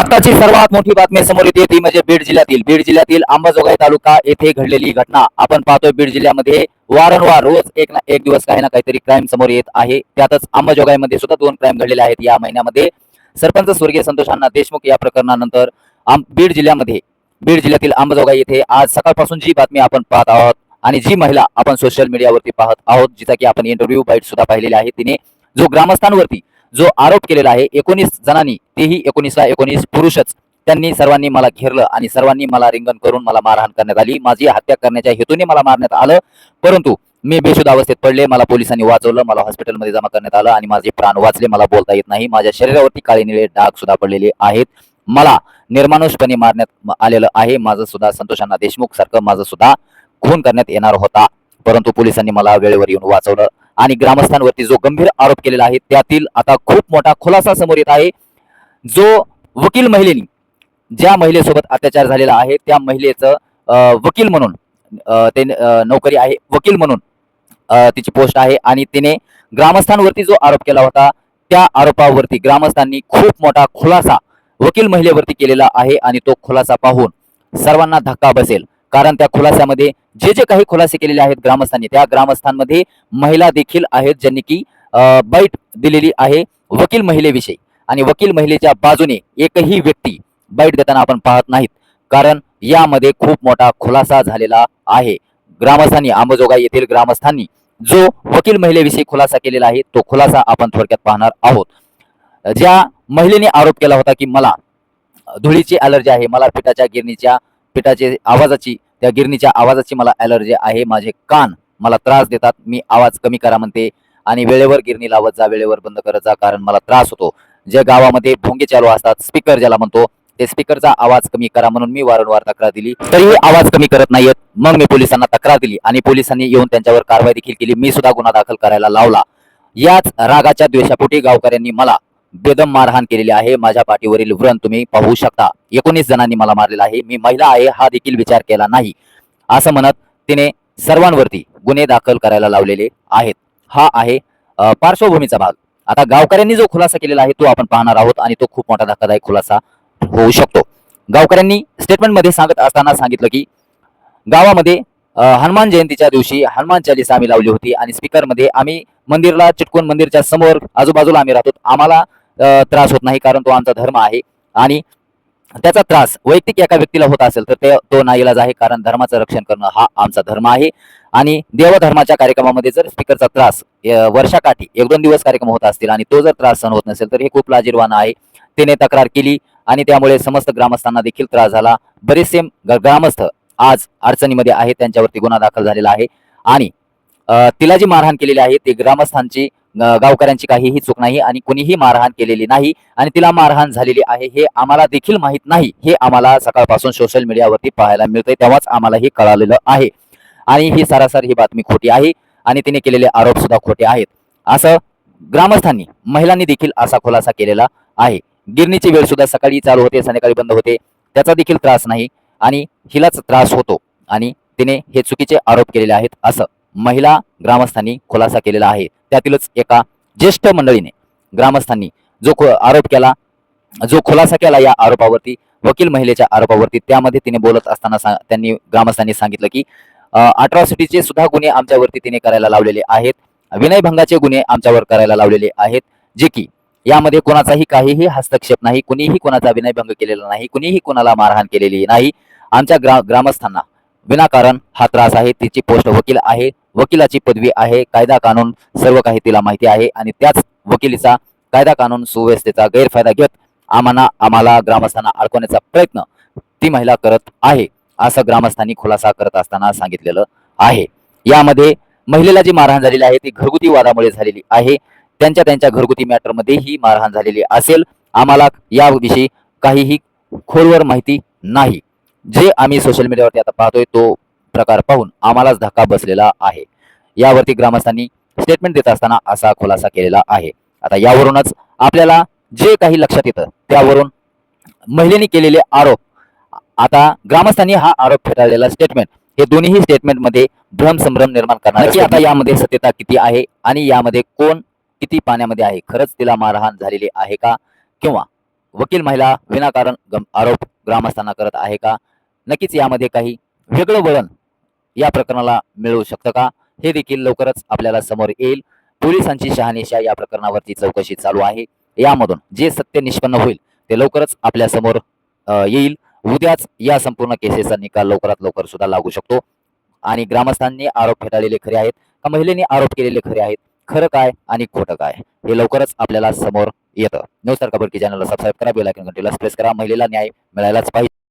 आताची सर्वात मोठी बातमी समोर येते ती म्हणजे बीड जिल्ह्यातील. बीड जिल्ह्यातील अंबाजोगाई तालुका येथे घडलेली घटना. आपण पाहतोय बीड जिल्ह्यामध्ये वारंवार रोज एक ना एक दिवस काही ना काहीतरी क्राईम समोर येत आहे. त्यातच अंबाजोगाईमध्ये सुद्धा दोन क्राईम घडलेले आहेत या महिन्यामध्ये. सरपंच स्वर्गीय संतोष अण्णा देशमुख या प्रकरणानंतर बीड जिल्ह्यामध्ये बीड जिल्ह्यातील अंबाजोगाई येथे आज सकाळपासून जी बातमी आपण पाहत आहोत आणि जी महिला आपण सोशल मीडियावरती पाहत आहोत जिचा की आपण इंटरव्ह्यू बाईट सुद्धा पाहिलेली आहे तिने जो ग्रामस्थांवरती जो आरोप केलेला आहे एकोणीस जणांनी तेही एकोणीसला एकोणीस पुरुषच त्यांनी सर्वांनी मला घेरलं आणि सर्वांनी मला रिंगण करून मला मारहाण करण्यात आली. माझी हत्या करण्याच्या हेतूने मला मारण्यात आलं. परंतु मी बेशुद्ध अवस्थेत पडले मला पोलिसांनी वाचवलं मला हॉस्पिटलमध्ये जमा करण्यात आलं आणि माझे प्राण वाचले मला बोलता येत नाही. माझ्या शरीरावरती काळे निळे डाग सुद्धा पडलेले आहेत. मला निर्मानुषपणे मारण्यात आलेलं आहे. माझं सुद्धा संतोषांना देशमुख सारखं माझं सुद्धा खून करण्यात येणार होता. परंतु पोलिसांनी मला वेळेवर येऊन वाचवलं. आणि ग्रामस्थांवरती जो गंभीर आरोप केलेला आहे त्यातील आता खूप मोठा खुलासा समोर येत आहे. जो वकील महिलेनी ज्या महिलेसोबत अत्याचार झालेला आहे त्या महिलेचं वकील म्हणून ते नोकरी आहे वकील म्हणून तिची पोस्ट आहे आणि तिने ग्रामस्थांवरती जो आरोप केला होता त्या आरोपावरती ग्रामस्थांनी खूप मोठा खुलासा वकील महिलेवरती केलेला आहे आणि तो खुलासा पाहून सर्वांना धक्का बसेल. कारण त्या खुलास्यामध्ये जे जे काही खुलासे केलेले आहेत ग्रामस्थांनी त्या ग्रामस्थांमध्ये महिला देखील आहेत ज्यांनी की बाईट दिलेली आहे वकील महिलेविषयी. आणि वकील महिलेच्या बाजूने एकही व्यक्ती बाईट देताना आपण पाहत नाहीत. कारण यामध्ये खूप मोठा खुलासा झालेला आहे. ग्रामस्थांनी आंबोजोगाई येथील ग्रामस्थांनी जो वकील महिलेविषयी खुलासा केलेला आहे तो खुलासा आपण थोडक्यात पाहणार आहोत. ज्या महिलेने आरोप केला होता की मला धुळीची अलर्जी आहे मला पिठाच्या गिरणीच्या पिठाचे आवाजाची त्या गिरणीच्या आवाजाची मला अलर्जी आहे. माझे कान मला त्रास देतात. मी आवाज कमी करा म्हणते आणि वेळेवर गिरणी लावत जा वेळेवर बंद करत जा कारण मला त्रास होतो. जे गावामध्ये भोंगे चालू असतात स्पीकर ज्याला म्हणतो ते स्पीकरचा आवाज कमी करा म्हणून मी वारंवार तक्रार दिली. तरीही आवाज कमी करत नाहीयेत. मग मी पोलिसांना तक्रार दिली आणि पोलिसांनी येऊन त्यांच्यावर कारवाई देखील केली. मी सुद्धा गुन्हा दाखल करायला लावला. याच रागाच्या द्वेषापोटी गावकऱ्यांनी मला बेदम मारहाण केलेली आहे. माझ्या पाठीवरील व्रण तुम्ही पाहू शकता. एकोणीस जणांनी मला मारलेला आहे. मी महिला आहे हा देखील विचार केला नाही. असं म्हणत तिने सर्वांवरती गुन्हे दाखल करायला लावलेले आहेत. हा आहे पार्श्वभूमीचा भाग. आता गावकऱ्यांनी जो खुलासा केलेला आहे तो आपण पाहणार आहोत आणि तो खूप मोठा धक्कादायक खुलासा होऊ शकतो. गावकऱ्यांनी स्टेटमेंटमध्ये सांगत असताना सांगितलं की गावामध्ये हनुमान जयंतीच्या दिवशी हनुमान चालीसा आम्ही लावली होती आणि स्पीकरमध्ये आम्ही मंदिरला चिटकून मंदिरच्या समोर आजूबाजूला आम्ही राहतो. आम्हाला त्रास होत नाही कारण तो आमचा धर्म आहे. आणि त्याचा त्रास वैयक्तिक एका व्यक्तीला होत असेल तर ते तो नाईलाज आहे कारण धर्माचं रक्षण करणं हा आमचा धर्म आहे. आणि देवधर्माच्या कार्यक्रमामध्ये जर स्पीकरचा त्रास वर्षाकाठी एक दोन दिवस कार्यक्रम होत असतील आणि तो जर त्रास सहन होत नसेल तर हे खूप लाजीरवान आहे. तिने तक्रार केली आणि त्यामुळे समस्त ग्रामस्थांना देखील त्रास झाला. बरेचसे ग- ग्रामस्थ आज अडचणीमध्ये आहेत त्यांच्यावरती गुन्हा दाखल झालेला आहे. आणि तिला जी मारहाण केलेली आहे ती ग्रामस्थांची गावकऱ्यांची काहीही चूक नाही आणि कुणीही मारहाण केलेली नाही आणि तिला मारहाण झालेली आहे हे आम्हाला देखील माहीत नाही. हे आम्हाला सकाळपासून सोशल मीडियावरती पाहायला मिळते तेव्हाच आम्हाला हे कळालेलं आहे. आणि ही सरासर ही बातमी खोटी आहे आणि तिने केलेले आरोप सुद्धा खोटे आहेत. असं ग्रामस्थांनी महिलांनी देखील असा खुलासा केलेला आहे. गिरणीची वेळ सुद्धा सकाळी चालू होते संध्याकाळी बंद होते. त्याचा देखील त्रास नाही आणि हिलाच त्रास होतो आणि तिने हे चुकीचे आरोप केलेले आहेत असं महिला ग्रामस्थांनी खुलासा केलेला आहे. त्यातीलच एका ज्येष्ठ मंडळीने ग्रामस्थांनी जो आरोप केला जो खुलासा केला या आरोपावरती वकील महिलेच्या आरोपावरती त्यामध्ये तिने बोलत असताना सा- त्यांनी ग्रामस्थांनी सांगितलं की अट्रॉसिटीचे सुद्धा गुन्हे आमच्यावरती तिने करायला लावलेले आहेत. विनयभंगाचे गुन्हे आमच्यावर करायला लावलेले आहेत जे की यामध्ये कोणाचाही काहीही हस्तक्षेप नाही कुणीही कोणाचा विनयभंग केलेला नाही कुणीही कोणाला मारहाण केलेली नाही. आमच्या ग्रा ग्रामस्थांना विनाकारण हा त्रास आहे. तिची पोस्ट वकील आहे. वकिलाची पदवी आहे. कायदा कानून सर्व काही तिला माहिती आहे आणि त्याच वकिलीचा कायदा कानून सुव्यवस्थेचा गैरफायदा घेत आम्हाला आम्हाला ग्रामस्थांना अडकवण्याचा प्रयत्न ती महिला करत आहे असं ग्रामस्थांनी खुलासा करत असताना सांगितलेलं आहे. यामध्ये महिलेला जी मारहाण झालेली आहे ती घरगुती वादामुळे झालेली आहे. त्यांच्या त्यांच्या घरगुती मॅटरमध्ये ही मारहाण झालेली असेल. आम्हाला याविषयी काहीही खोलवर माहिती नाही. जे आम्ही सोशल मीडियावरती आता पाहतोय तो प्रकार पाहून आम्हालाच धक्का बसलेला आहे. यावरती ग्रामस्थांनी स्टेटमेंट देत असताना असा खुलासा केलेला आहे. आता यावरूनच आपल्याला जे काही लक्षात येतं त्यावरून महिलेने केलेले आरोप. आता ग्रामस्थांनी हा आरोप फेटाळलेला स्टेटमेंट हे दोन्ही स्टेटमेंटमध्ये भ्रमसंभ्रम निर्माण करणार की आता यामध्ये सत्यता किती आहे आणि यामध्ये कोण किती पाण्यामध्ये आहे? खरंच तिला मारहाण झालेली आहे का? किंवा वकील महिला विनाकारण आरोप ग्रामस्थांना करत आहे का? नक्कीच यामध्ये काही वेगळं वळण या प्रकरणाला मिळू शकतं का? हे देखील लवकरच आपल्याला समोर येईल. पोलिसांची शहानिशा या प्रकरणावरती चौकशी चालू आहे. यामधून जे सत्य निष्पन्न होईल ते लवकरच आपल्यासमोर येईल. उद्याच या संपूर्ण केसेसचा निकाल लवकरात लवकर सुद्धा लागू शकतो. आणि ग्रामस्थांनी आरोप फेटाळलेले खरे आहेत का महिलेने आरोप केलेले खरे आहेत? खरं काय आणि खोटं काय? हे लवकरच आपल्याला समोर येतं. न्यूज खबर की चॅनलला सबस्क्राईब करा बेल आयकॉन घंटीला प्रेस करा. महिलेला न्याय मिळायलाच पाहिजे.